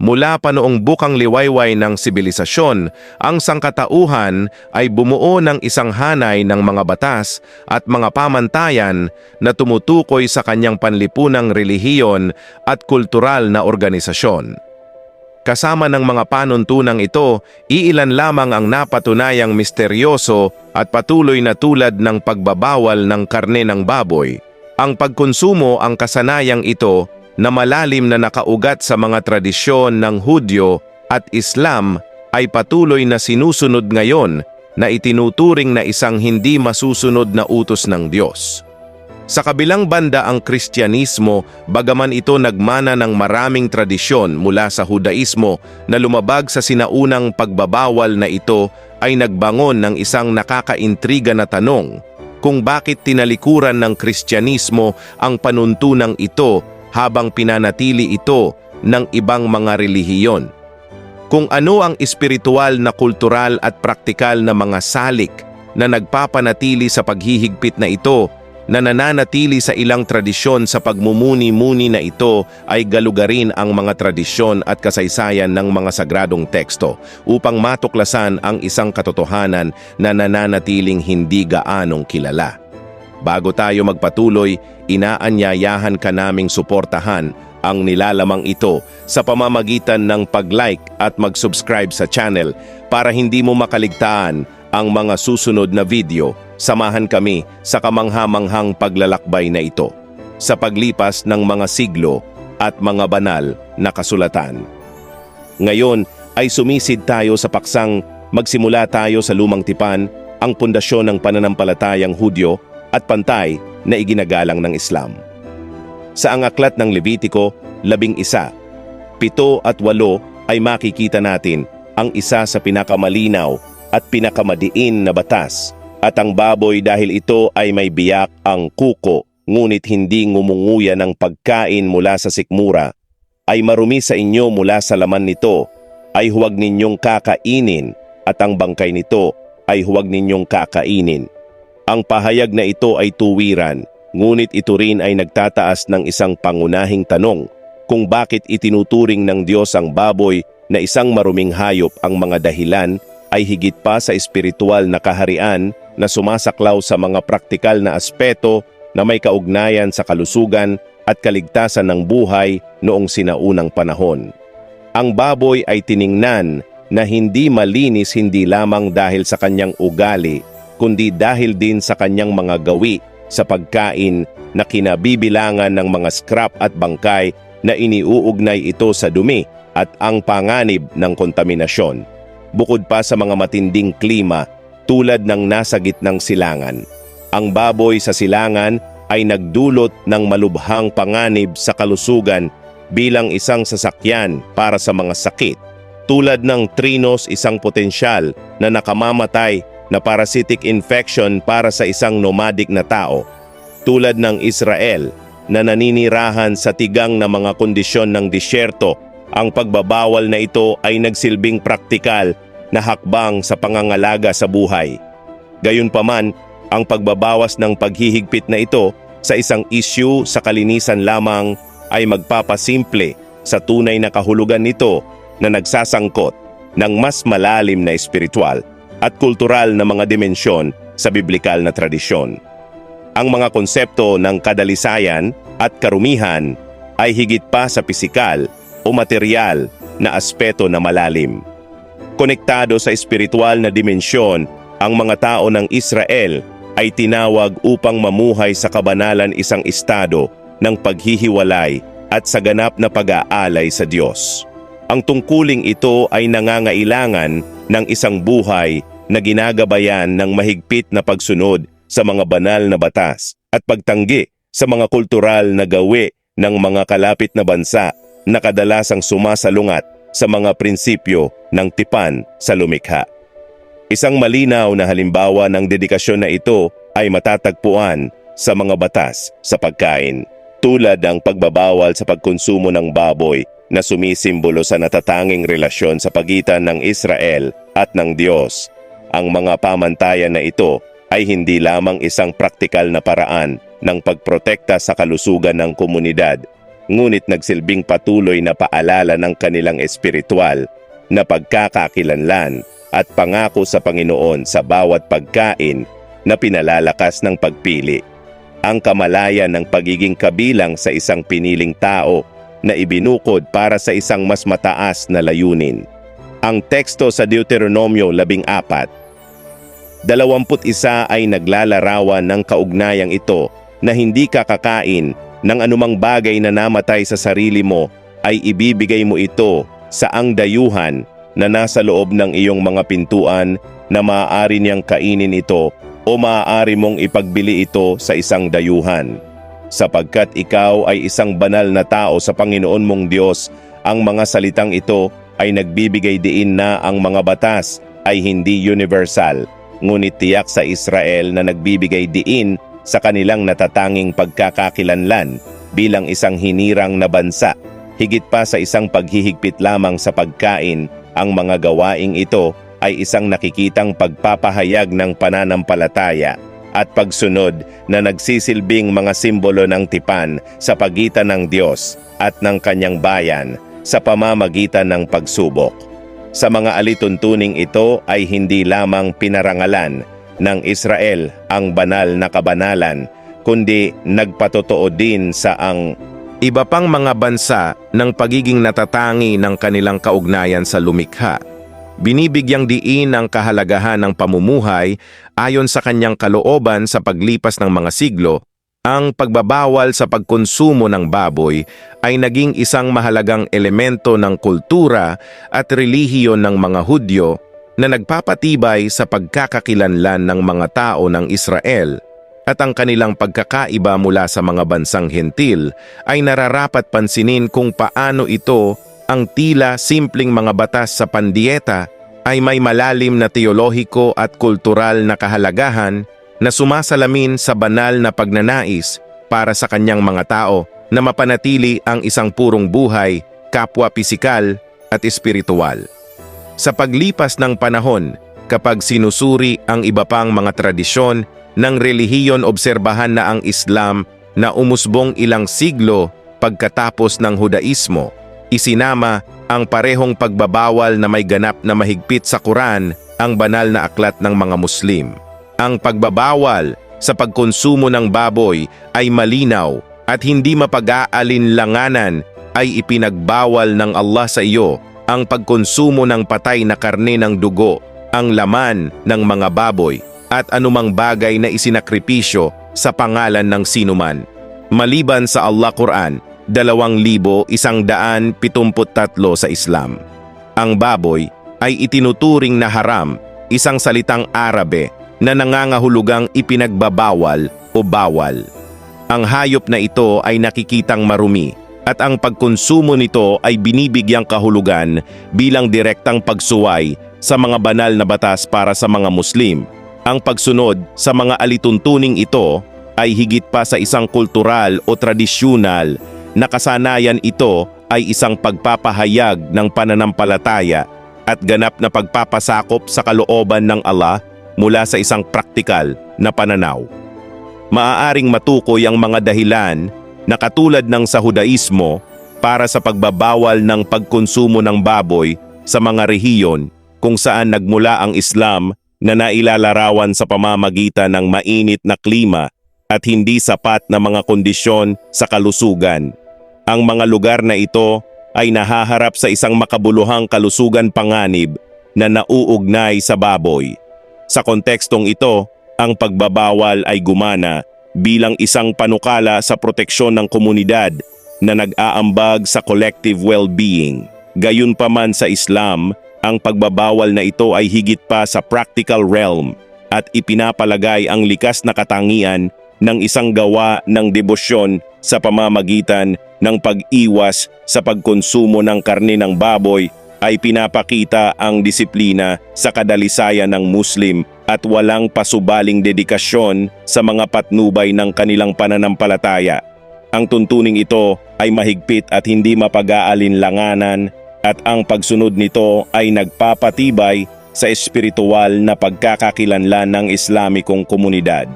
Mula pa noong bukang liwayway ng sibilisasyon, ang sangkatauhan ay bumuo ng isang hanay ng mga batas at mga pamantayan na tumutukoy sa kanyang panlipunang relihiyon at kultural na organisasyon. Kasama ng mga panuntunang ito, iilan lamang ang napatunayang misteryoso at patuloy na tulad ng pagbabawal ng karne ng baboy. Ang pagkonsumo ang kasanayang ito na malalim na nakaugat sa mga tradisyon ng Hudyo at Islam ay patuloy na sinusunod ngayon na itinuturing na isang hindi masusunod na utos ng Diyos. Sa kabilang banda ang Kristyanismo, bagaman ito nagmana ng maraming tradisyon mula sa Hudaismo na lumabag sa sinaunang pagbabawal na ito ay nagbangon ng isang nakakaintriga na tanong kung bakit tinalikuran ng Kristyanismo ang panuntunang ito habang pinanatili ito ng ibang mga relihiyon. Kung ano ang espiritual na kultural at praktikal na mga salik na nagpapanatili sa paghihigpit na ito na nananatili sa ilang tradisyon sa pagmumuni-muni na ito ay galugarin ang mga tradisyon at kasaysayan ng mga sagradong teksto upang matuklasan ang isang katotohanan na nananatiling hindi gaanong kilala. Bago tayo magpatuloy, inaanyayahan ka naming suportahan ang nilalamang ito sa pamamagitan ng pag-like at mag-subscribe sa channel para hindi mo makaligtaan ang mga susunod na video samahan kami sa kamanghamanghang paglalakbay na ito sa paglipas ng mga siglo at mga banal na kasulatan. Ngayon ay sumisid tayo sa paksang magsimula tayo sa lumang tipan ang pundasyon ng pananampalatayang Hudyo at pantay na iginagalang ng Islam. Sa angaklat ng Levitiko, labing isa, pito at walo ay makikita natin ang isa sa pinakamalinaw at pinakamadiin na batas at ang baboy dahil ito ay may biyak ang kuko ngunit hindi ngumunguya ng pagkain mula sa sikmura ay marumi sa inyo mula sa laman nito ay huwag ninyong kakainin at ang bangkay nito ay huwag ninyong kakainin. Ang pahayag na ito ay tuwiran, ngunit ito rin ay nagtataas ng isang pangunahing tanong kung bakit itinuturing ng Diyos ang baboy na isang maruming hayop ang mga dahilan ay higit pa sa espiritual na kaharian na sumasaklaw sa mga praktikal na aspeto na may kaugnayan sa kalusugan at kaligtasan ng buhay noong sinaunang panahon. Ang baboy ay tiningnan na hindi malinis hindi lamang dahil sa kanyang ugali, kundi dahil din sa kanyang mga gawi sa pagkain na kinabibilangan ng mga scrap at bangkay na iniuugnay ito sa dumi at ang panganib ng kontaminasyon. Bukod pa sa mga matinding klima tulad ng nasa gitnang silangan. Ang baboy sa silangan ay nagdulot ng malubhang panganib sa kalusugan bilang isang sasakyan para sa mga sakit. Tulad ng trinos isang potensyal na nakamamatay na parasitic infection para sa isang nomadic na tao. Tulad ng Israel na naninirahan sa tigang na mga kondisyon ng disyerto, ang pagbabawal na ito ay nagsilbing praktikal na hakbang sa pangangalaga sa buhay. Gayunpaman, ang pagbabawas ng paghihigpit na ito sa isang issue sa kalinisan lamang ay magpapasimple sa tunay na kahulugan nito na nagsasangkot ng mas malalim na espiritual at kultural na mga dimensyon sa biblikal na tradisyon. Ang mga konsepto ng kadalisayan at karumihan ay higit pa sa pisikal o material na aspeto na malalim konektado sa espiritual na dimensyon, ang mga tao ng Israel ay tinawag upang mamuhay sa kabanalan isang estado ng paghihiwalay at sa ganap na pag-aalay sa Diyos. Ang tungkuling ito ay nangangailangan ng isang buhay na ginagabayan ng mahigpit na pagsunod sa mga banal na batas at pagtanggi sa mga kultural na gawi ng mga kalapit na bansa na kadalasang sumasalungat sa mga prinsipyo ng tipan sa lumikha. Isang malinaw na halimbawa ng dedikasyon na ito ay matatagpuan sa mga batas sa pagkain, tulad ng pagbabawal sa pagkonsumo ng baboy na sumisimbolo sa natatanging relasyon sa pagitan ng Israel at ng Diyos. Ang mga pamantayan na ito ay hindi lamang isang praktikal na paraan ng pagprotekta sa kalusugan ng komunidad, ngunit nagsilbing patuloy na paalala ng kanilang espiritual na pagkakakilanlan at pangako sa Panginoon sa bawat pagkain na pinalalakas ng pagpili. Ang kamalayan ng pagiging kabilang sa isang piniling tao na ibinukod para sa isang mas mataas na layunin. Ang teksto sa Deuteronomio 14, 21 ay naglalarawan ng kaugnayang ito na hindi kakakain ng anumang bagay na namatay sa sarili mo ay ibibigay mo ito sa ang dayuhan na nasa loob ng iyong mga pintuan na maaari niyang kainin ito o maaari mong ipagbili ito sa isang dayuhan. Sapagkat ikaw ay isang banal na tao sa Panginoon mong Diyos, ang mga salitang ito ay nagbibigay diin na ang mga batas ay hindi universal, ngunit tiyak sa Israel na nagbibigay diin sa kanilang natatanging pagkakakilanlan bilang isang hinirang na bansa. Higit pa sa isang paghihigpit lamang sa pagkain, ang mga gawaing ito ay isang nakikitang pagpapahayag ng pananampalataya at pagsunod na nagsisilbing mga simbolo ng tipan sa pagitan ng Diyos at ng kanyang bayan sa pamamagitan ng pagsubok. Sa mga alituntuning ito ay hindi lamang pinarangalan ng Israel ang banal na kabanalan, kundi nagpatotoo din sa ang iba pang mga bansa ng pagiging natatangi ng kanilang kaugnayan sa lumikha. Binibigyang diin ang kahalagahan ng pamumuhay ayon sa kanyang kalooban sa paglipas ng mga siglo, ang pagbabawal sa pagkonsumo ng baboy ay naging isang mahalagang elemento ng kultura at relihiyon ng mga Hudyo na nagpapatibay sa pagkakakilanlan ng mga tao ng Israel. At ang kanilang pagkakaiba mula sa mga bansang hentil ay nararapat pansinin kung paano ito ang tila simpleng mga batas sa pandieta ay may malalim na teolohiko at kultural na kahalagahan na sumasalamin sa banal na pagnanais para sa kanyang mga tao na mapanatili ang isang purong buhay, kapwa pisikal at espiritual. Sa paglipas ng panahon, kapag sinusuri ang iba pang mga tradisyon ng relihiyon obserbahan na ang Islam na umusbong ilang siglo pagkatapos ng Hudaismo, isinama ang parehong pagbabawal na may ganap na mahigpit sa Quran ang banal na aklat ng mga Muslim. Ang pagbabawal sa pagkonsumo ng baboy ay malinaw at hindi mapag-aalinlanganan ay ipinagbawal ng Allah sa iyo ang pagkonsumo ng patay na karne ng dugo, ang laman ng mga baboy at anumang bagay na isinakripisyo sa pangalan ng sinuman. Maliban sa Allah Quran, 2,173 sa Islam. Ang baboy ay itinuturing na haram, isang salitang Arabe na nangangahulugang ipinagbabawal o bawal. Ang hayop na ito ay nakikitang marumi at ang pagkonsumo nito ay binibigyang kahulugan bilang direktang pagsuway sa mga banal na batas para sa mga Muslim. Ang pagsunod sa mga alituntuning ito ay higit pa sa isang kultural o tradisyonal na kasanayan ito ay isang pagpapahayag ng pananampalataya at ganap na pagpapasakop sa kalooban ng Allah mula sa isang praktikal na pananaw. Maaaring matukoy ang mga dahilan na katulad ng sa Hudaismo para sa pagbabawal ng pagkonsumo ng baboy sa mga rehiyon kung saan nagmula ang Islam na nailalarawan sa pamamagitan ng mainit na klima at hindi sapat na mga kondisyon sa kalusugan. Ang mga lugar na ito ay nahaharap sa isang makabuluhang kalusugan panganib na nauugnay sa baboy. Sa kontekstong ito, ang pagbabawal ay gumana bilang isang panukala sa proteksyon ng komunidad na nag-aambag sa collective well-being. Gayunpaman sa Islam, ang pagbabawal na ito ay higit pa sa practical realm at ipinapalagay ang likas na katangian ng isang gawa ng debosyon sa pamamagitan ng pag-iwas sa pagkonsumo ng karne ng baboy ay pinapakita ang disiplina sa kadalisayan ng Muslim at walang pasubaling dedikasyon sa mga patnubay ng kanilang pananampalataya. Ang tuntuning ito ay mahigpit at hindi mapag-aalinlanganan at ang pagsunod nito ay nagpapatibay sa espiritual na pagkakakilanlan ng Islamikong komunidad.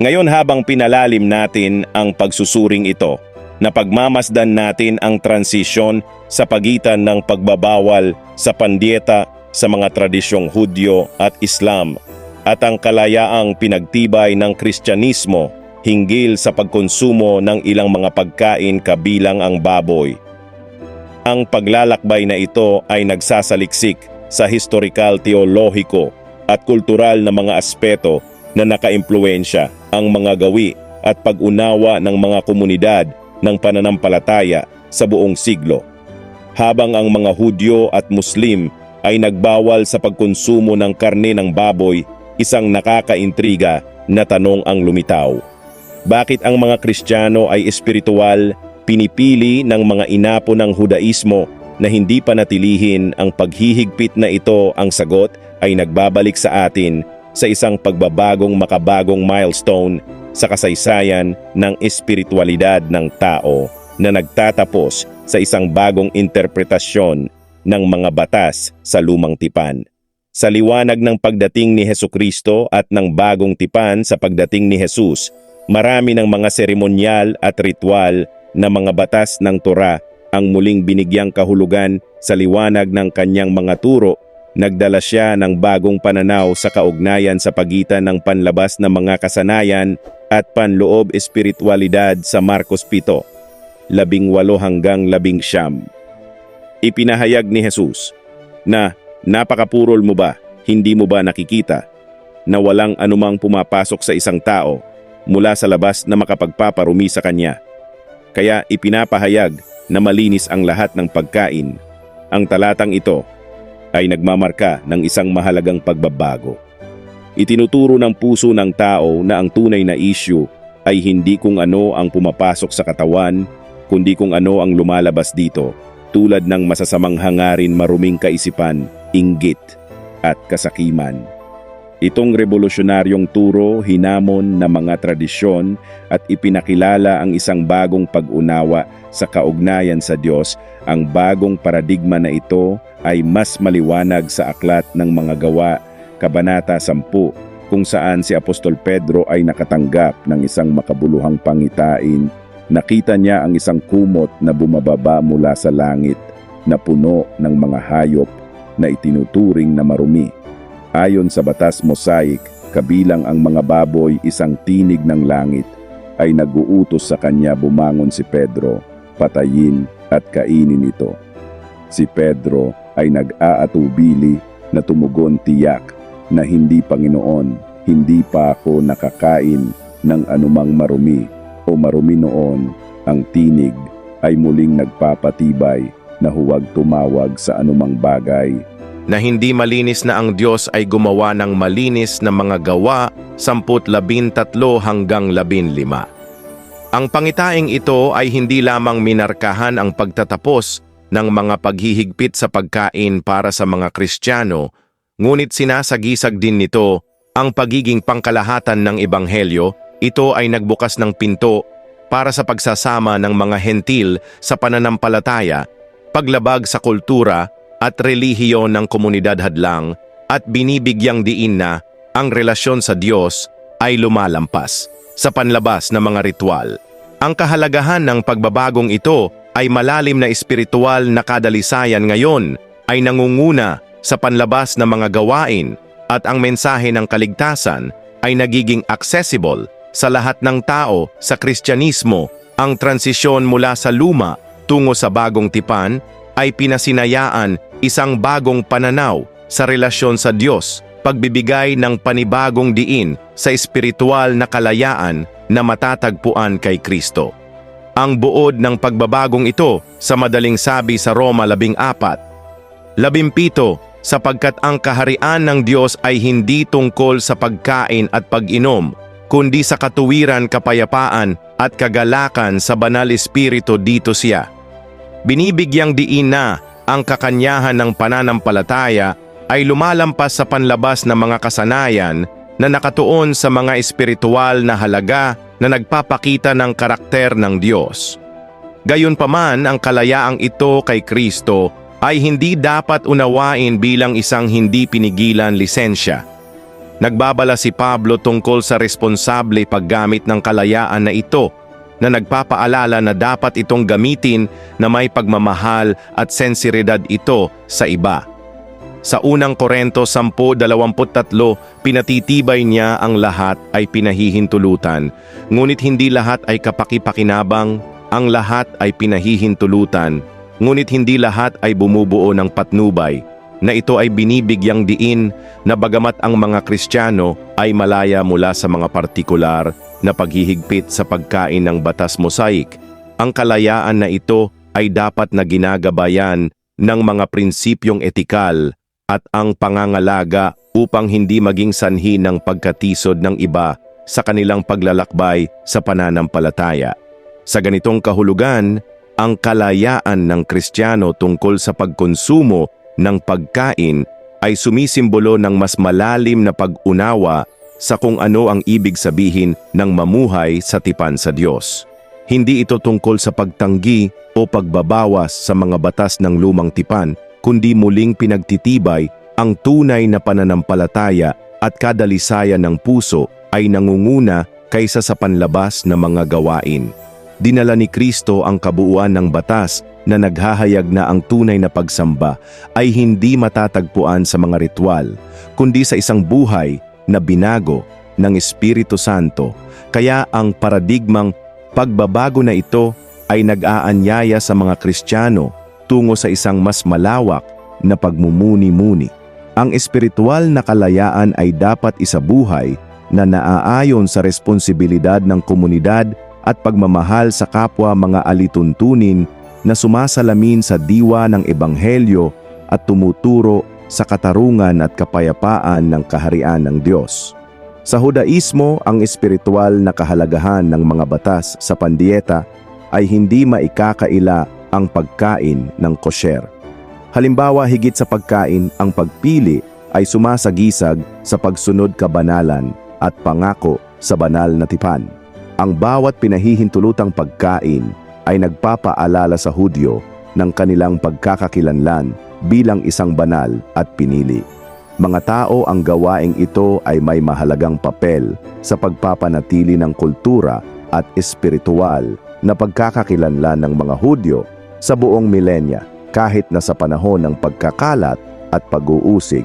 Ngayon habang pinalalim natin ang pagsusuring ito, na pagmamasdan natin ang transisyon sa pagitan ng pagbabawal sa pandieta sa mga tradisyong Hudyo at Islam at ang kalayaang pinagtibay ng Kristyanismo hinggil sa pagkonsumo ng ilang mga pagkain kabilang ang baboy. Ang paglalakbay na ito ay nagsasaliksik sa historikal teolohiko at kultural na mga aspeto na nakaimpluensya ang mga gawi at pag-unawa ng mga komunidad ng pananampalataya sa buong siglo. Habang ang mga Hudyo at Muslim ay nagbawal sa pagkonsumo ng karne ng baboy, isang nakakaintriga na tanong ang lumitaw. Bakit ang mga Kristiyano ay espiritual, pinipili ng mga inapo ng Hudaismo na hindi pa natilihin ang paghihigpit na ito ang sagot ay nagbabalik sa atin sa isang pagbabagong makabagong milestone sa kasaysayan ng espiritualidad ng tao na nagtatapos sa isang bagong interpretasyon ng mga batas sa lumang tipan. Sa liwanag ng pagdating ni Heso Kristo at ng bagong tipan sa pagdating ni Jesus, marami ng mga seremonyal at ritual na mga batas ng Torah ang muling binigyang kahulugan sa liwanag ng kanyang mga turo Nagdala siya ng bagong pananaw sa kaugnayan sa pagitan ng panlabas na mga kasanayan at panloob espiritualidad sa Marcos 7, labing walo hanggang labing siyam. Ipinahayag ni Jesus na napakapurol mo ba, hindi mo ba nakikita na walang anumang pumapasok sa isang tao mula sa labas na makapagpaparumi sa kanya. Kaya ipinapahayag na malinis ang lahat ng pagkain. Ang talatang ito ay nagmamarka ng isang mahalagang pagbabago. Itinuturo ng puso ng tao na ang tunay na issue ay hindi kung ano ang pumapasok sa katawan, kundi kung ano ang lumalabas dito, tulad ng masasamang hangarin maruming kaisipan, inggit, at kasakiman. Itong revolusyonaryong turo hinamon na mga tradisyon at ipinakilala ang isang bagong pag-unawa sa kaugnayan sa Diyos. Ang bagong paradigma na ito ay mas maliwanag sa aklat ng mga gawa, Kabanata 10, kung saan si Apostol Pedro ay nakatanggap ng isang makabuluhang pangitain. Nakita niya ang isang kumot na bumababa mula sa langit na puno ng mga hayop na itinuturing na marumi. Ayon sa batas Mosaic, kabilang ang mga baboy isang tinig ng langit, ay naguutos sa kanya bumangon si Pedro, patayin at kainin ito. Si Pedro ay nag-aatubili na tumugon tiyak na hindi Panginoon, hindi pa ako nakakain ng anumang marumi o marumi noon, ang tinig ay muling nagpapatibay na huwag tumawag sa anumang bagay na hindi malinis na ang Diyos ay gumawa ng malinis na mga gawa, samput labintatlo hanggang labinlima. Ang pangitaing ito ay hindi lamang minarkahan ang pagtatapos ng mga paghihigpit sa pagkain para sa mga Kristiyano, ngunit sinasagisag din nito ang pagiging pangkalahatan ng Ebanghelyo, ito ay nagbukas ng pinto para sa pagsasama ng mga hentil sa pananampalataya, paglabag sa kultura at relihiyon ng komunidad hadlang at binibigyang diin na ang relasyon sa Diyos ay lumalampas sa panlabas na mga ritual. Ang kahalagahan ng pagbabagong ito ay malalim na espiritual na kadalisayan ngayon ay nangunguna sa panlabas na mga gawain at ang mensahe ng kaligtasan ay nagiging accessible sa lahat ng tao sa Kristyanismo. Ang transisyon mula sa luma tungo sa bagong tipan ay pinasinayaan isang bagong pananaw sa relasyon sa Diyos, pagbibigay ng panibagong diin sa espiritual na kalayaan na matatagpuan kay Kristo. Ang buod ng pagbabagong ito sa madaling sabi sa Roma 14, Labimpito, sapagkat ang kaharian ng Diyos ay hindi tungkol sa pagkain at pag-inom, kundi sa katuwiran, kapayapaan at kagalakan sa banal espiritu dito siya. Binibigyang diin na ang kakanyahan ng pananampalataya ay lumalampas sa panlabas na mga kasanayan na nakatuon sa mga espiritual na halaga na nagpapakita ng karakter ng Diyos. Gayunpaman, ang kalayaang ito kay Kristo ay hindi dapat unawain bilang isang hindi pinigilan lisensya. Nagbabala si Pablo tungkol sa responsable paggamit ng kalayaan na ito na nagpapaalala na dapat itong gamitin na may pagmamahal at sensiridad ito sa iba. Sa unang Korento 10.23, pinatitibay niya ang lahat ay pinahihintulutan, ngunit hindi lahat ay kapakipakinabang, ang lahat ay pinahihintulutan, ngunit hindi lahat ay bumubuo ng patnubay, na ito ay binibigyang diin na bagamat ang mga Kristiyano ay malaya mula sa mga partikular na paghihigpit sa pagkain ng batas mosaik, ang kalayaan na ito ay dapat na ginagabayan ng mga prinsipyong etikal at ang pangangalaga upang hindi maging sanhi ng pagkatisod ng iba sa kanilang paglalakbay sa pananampalataya. Sa ganitong kahulugan, ang kalayaan ng Kristiyano tungkol sa pagkonsumo ng pagkain ay sumisimbolo ng mas malalim na pag-unawa sa kung ano ang ibig sabihin ng mamuhay sa tipan sa Diyos. Hindi ito tungkol sa pagtanggi o pagbabawas sa mga batas ng lumang tipan, kundi muling pinagtitibay ang tunay na pananampalataya at kadalisayan ng puso ay nangunguna kaysa sa panlabas na mga gawain. Dinala ni Kristo ang kabuuan ng batas na naghahayag na ang tunay na pagsamba ay hindi matatagpuan sa mga ritual, kundi sa isang buhay na binago ng Espiritu Santo. Kaya ang paradigmang pagbabago na ito ay nag-aanyaya sa mga Kristiyano tungo sa isang mas malawak na pagmumuni-muni. Ang espiritual na kalayaan ay dapat isabuhay na naaayon sa responsibilidad ng komunidad at pagmamahal sa kapwa mga alituntunin na sumasalamin sa diwa ng Ebanghelyo at tumuturo sa katarungan at kapayapaan ng kaharian ng Diyos. Sa Hudaismo, ang espiritual na kahalagahan ng mga batas sa pandieta ay hindi maikakaila ang pagkain ng kosher. Halimbawa, higit sa pagkain, ang pagpili ay sumasagisag sa pagsunod kabanalan at pangako sa banal na tipan. Ang bawat pinahihintulutang pagkain ay nagpapaalala sa Hudyo ng kanilang pagkakakilanlan bilang isang banal at pinili. Mga tao ang gawaing ito ay may mahalagang papel sa pagpapanatili ng kultura at espiritual na pagkakakilanlan ng mga Hudyo sa buong milenya kahit na sa panahon ng pagkakalat at pag-uusig.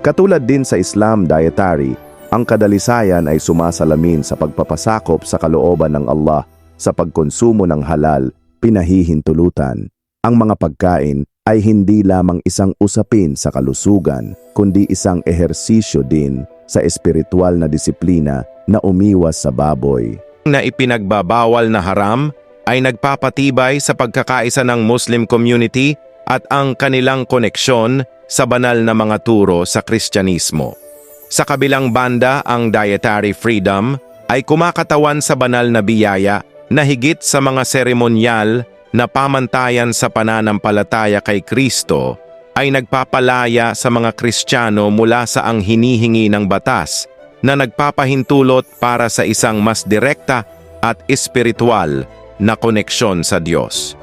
Katulad din sa Islam dietary, ang kadalisayan ay sumasalamin sa pagpapasakop sa kalooban ng Allah sa pagkonsumo ng halal, pinahihintulutan. Ang mga pagkain ay hindi lamang isang usapin sa kalusugan, kundi isang ehersisyo din sa espiritual na disiplina na umiwas sa baboy. na ipinagbabawal na haram ay nagpapatibay sa pagkakaisa ng Muslim community at ang kanilang koneksyon sa banal na mga turo sa Kristyanismo. Sa kabilang banda, ang dietary freedom ay kumakatawan sa banal na biyaya na higit sa mga seremonyal na pamantayan sa pananampalataya kay Kristo ay nagpapalaya sa mga Kristiyano mula sa ang hinihingi ng batas na nagpapahintulot para sa isang mas direkta at espiritual na koneksyon sa Diyos.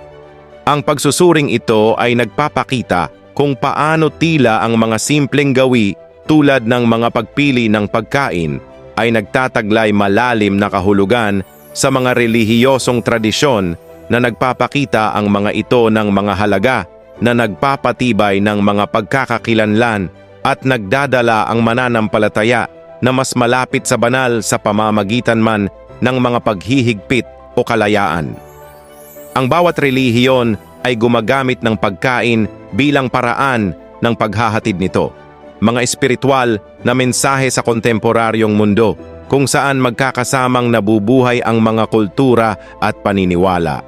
Ang pagsusuring ito ay nagpapakita kung paano tila ang mga simpleng gawi tulad ng mga pagpili ng pagkain ay nagtataglay malalim na kahulugan sa mga relihiyosong tradisyon na nagpapakita ang mga ito ng mga halaga na nagpapatibay ng mga pagkakakilanlan at nagdadala ang mananampalataya na mas malapit sa banal sa pamamagitan man ng mga paghihigpit o kalayaan. Ang bawat relihiyon ay gumagamit ng pagkain bilang paraan ng paghahatid nito. Mga espiritual na mensahe sa kontemporaryong mundo kung saan magkakasamang nabubuhay ang mga kultura at paniniwala.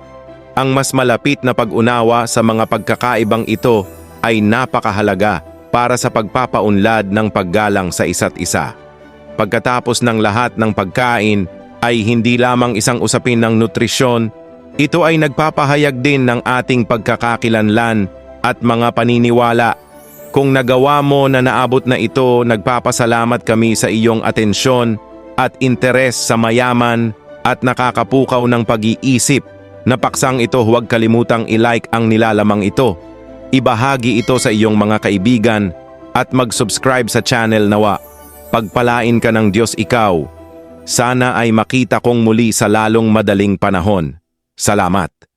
Ang mas malapit na pag-unawa sa mga pagkakaibang ito ay napakahalaga para sa pagpapaunlad ng paggalang sa isa't isa. Pagkatapos ng lahat ng pagkain ay hindi lamang isang usapin ng nutrisyon, ito ay nagpapahayag din ng ating pagkakakilanlan at mga paniniwala. Kung nagawa mo na naabot na ito, nagpapasalamat kami sa iyong atensyon at interes sa mayaman at nakakapukaw ng pag-iisip. Napaksang ito huwag kalimutang ilike ang nilalamang ito. Ibahagi ito sa iyong mga kaibigan at mag-subscribe sa channel nawa. Pagpalain ka ng Diyos ikaw Sana ay makita kong muli sa lalong madaling panahon. Salamat.